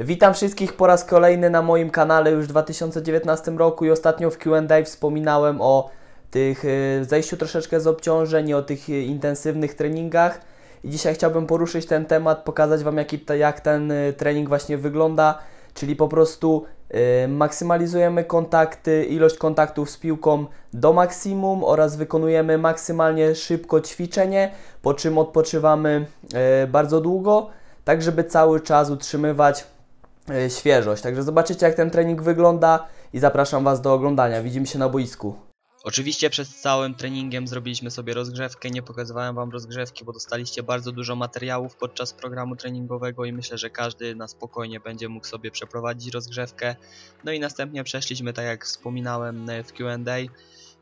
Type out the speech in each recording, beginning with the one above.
Witam wszystkich po raz kolejny na moim kanale już w 2019 roku i ostatnio w Q&A wspominałem o tych y, zejściu troszeczkę z obciążeń o tych y, intensywnych treningach. I dzisiaj chciałbym poruszyć ten temat, pokazać Wam jaki, jak ten y, trening właśnie wygląda, czyli po prostu maksymalizujemy kontakty, ilość kontaktów z piłką do maksimum oraz wykonujemy maksymalnie szybko ćwiczenie, po czym odpoczywamy bardzo długo, tak żeby cały czas utrzymywać świeżość. Także zobaczycie jak ten trening wygląda i zapraszam Was do oglądania. Widzimy się na boisku. Oczywiście przez całym treningiem zrobiliśmy sobie rozgrzewkę, nie pokazywałem Wam rozgrzewki, bo dostaliście bardzo dużo materiałów podczas programu treningowego i myślę, że każdy na spokojnie będzie mógł sobie przeprowadzić rozgrzewkę. No i następnie przeszliśmy, tak jak wspominałem w Q&A,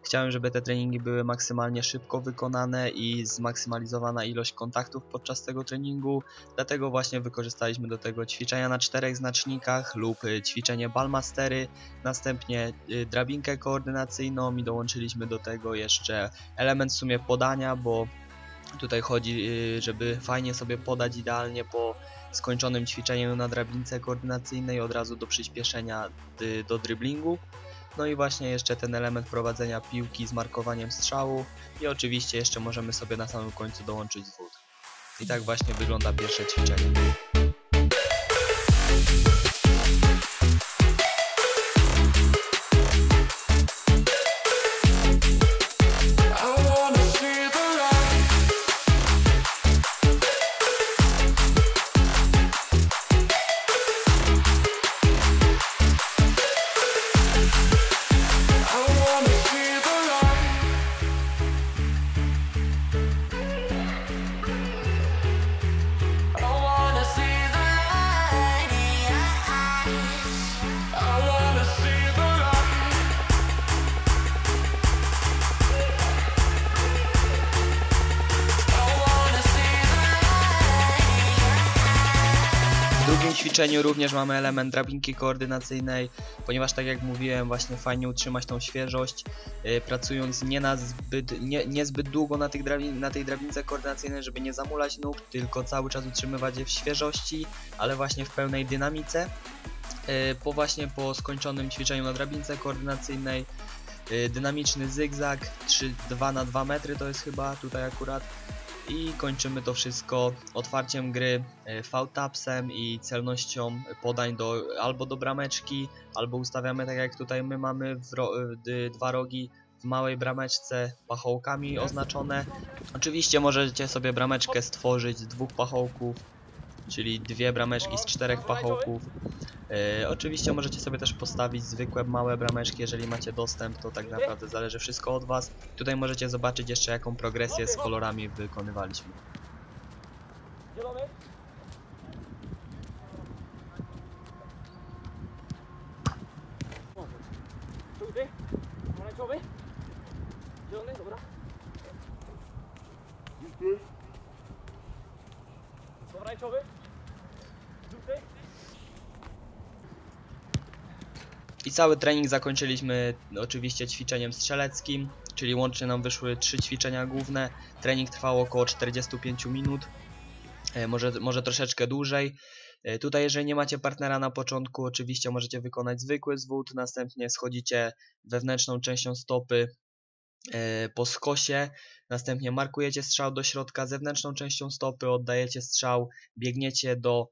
Chciałem, żeby te treningi były maksymalnie szybko wykonane i zmaksymalizowana ilość kontaktów podczas tego treningu, dlatego właśnie wykorzystaliśmy do tego ćwiczenia na czterech znacznikach lub y, ćwiczenie balmastery, następnie y, drabinkę koordynacyjną i dołączyliśmy do tego jeszcze element w sumie podania, bo tutaj chodzi, y, żeby fajnie sobie podać idealnie po skończonym ćwiczeniu na drabince koordynacyjnej od razu do przyspieszenia do driblingu. No i właśnie jeszcze ten element prowadzenia piłki z markowaniem strzału i oczywiście jeszcze możemy sobie na samym końcu dołączyć zwód. I tak właśnie wygląda pierwsze ćwiczenie. Ćwiczeniu również mamy element drabinki koordynacyjnej, ponieważ tak jak mówiłem, właśnie fajnie utrzymać tą świeżość, yy, pracując nie, na zbyt, nie, zbyt długo na, tych drabin, na tej drabince koordynacyjnej, żeby nie zamulać nóg, tylko cały czas utrzymywać je w świeżości, ale właśnie w pełnej dynamice. Yy, po właśnie po skończonym ćwiczeniu na drabince koordynacyjnej yy, dynamiczny zygzak 3, 2 na 2 metry to jest chyba tutaj akurat i kończymy to wszystko otwarciem gry, e, V-tapsem i celnością podań do, albo do brameczki, albo ustawiamy tak jak tutaj my mamy ro, dwa rogi w małej brameczce pachołkami oznaczone. Oczywiście możecie sobie brameczkę stworzyć z dwóch pachołków, czyli dwie brameczki z czterech pachołków. E, oczywiście możecie sobie też postawić zwykłe małe brameczki, jeżeli macie dostęp, to tak naprawdę zależy wszystko od Was. Tutaj możecie zobaczyć jeszcze jaką progresję z kolorami wykonywaliśmy. Pomarańczowy? I cały trening zakończyliśmy oczywiście ćwiczeniem strzeleckim, czyli łącznie nam wyszły trzy ćwiczenia główne. Trening trwał około 45 minut, e, może, może troszeczkę dłużej. E, tutaj jeżeli nie macie partnera na początku, oczywiście możecie wykonać zwykły zwód, następnie schodzicie wewnętrzną częścią stopy e, po skosie, następnie markujecie strzał do środka zewnętrzną częścią stopy, oddajecie strzał, biegniecie do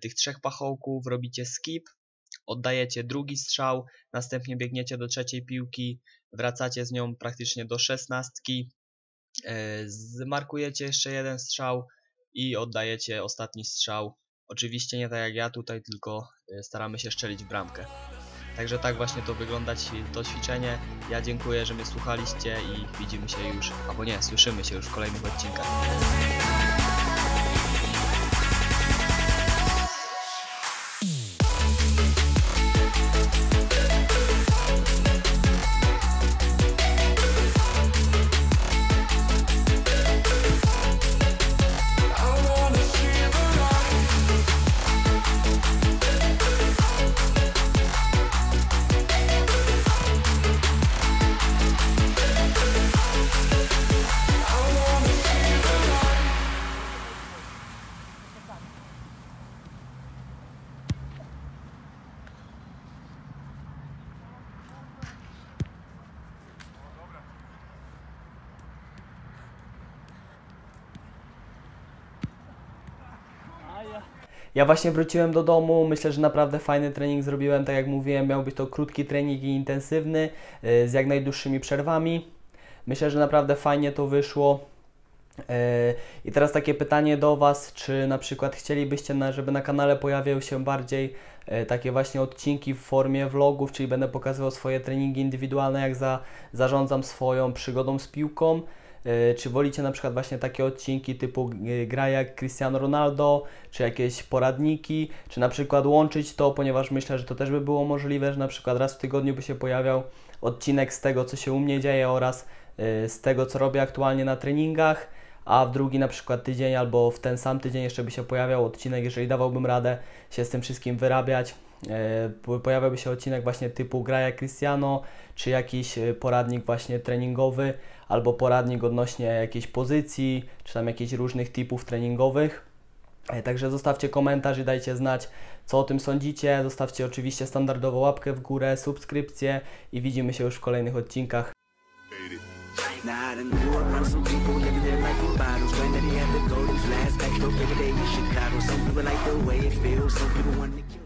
tych trzech pachołków, robicie skip, oddajecie drugi strzał, następnie biegniecie do trzeciej piłki, wracacie z nią praktycznie do szesnastki, e, zmarkujecie jeszcze jeden strzał i oddajecie ostatni strzał. Oczywiście nie tak jak ja tutaj, tylko e, staramy się szczelić w bramkę. Także tak właśnie to wygląda to ćwiczenie. Ja dziękuję, że mnie słuchaliście i widzimy się już, albo nie, słyszymy się już w kolejnych odcinkach. Ja właśnie wróciłem do domu, myślę, że naprawdę fajny trening zrobiłem, tak jak mówiłem, miał być to krótki trening i intensywny, y, z jak najdłuższymi przerwami. Myślę, że naprawdę fajnie to wyszło. Y, I teraz takie pytanie do Was, czy na przykład chcielibyście, żeby na kanale pojawiały się bardziej y, takie właśnie odcinki w formie vlogów, czyli będę pokazywał swoje treningi indywidualne, jak za, zarządzam swoją przygodą z piłką. Y, Czy wolicie na przykład właśnie takie odcinki typu y, gra jak Cristiano Ronaldo, czy jakieś poradniki, czy na przykład łączyć to, ponieważ myślę, że to też by było możliwe, że na przykład raz w tygodniu by się pojawiał odcinek z tego, co się u mnie dzieje oraz y, z tego, co robię aktualnie na treningach, a w drugi na przykład tydzień albo w ten sam tydzień jeszcze by się pojawiał odcinek, jeżeli dawałbym radę się z tym wszystkim wyrabiać. E, po- Pojawiałby się odcinek właśnie typu gra jak Cristiano, czy jakiś e, poradnik właśnie treningowy, albo poradnik odnośnie jakiejś pozycji, czy tam jakichś różnych typów treningowych. E, Także zostawcie komentarz i dajcie znać, co o tym sądzicie. Zostawcie oczywiście standardowo łapkę w górę, subskrypcję i widzimy się już w kolejnych odcinkach. Now I people the golden flask, backstroke every day in Chicago. Some people like the way it feels, some people.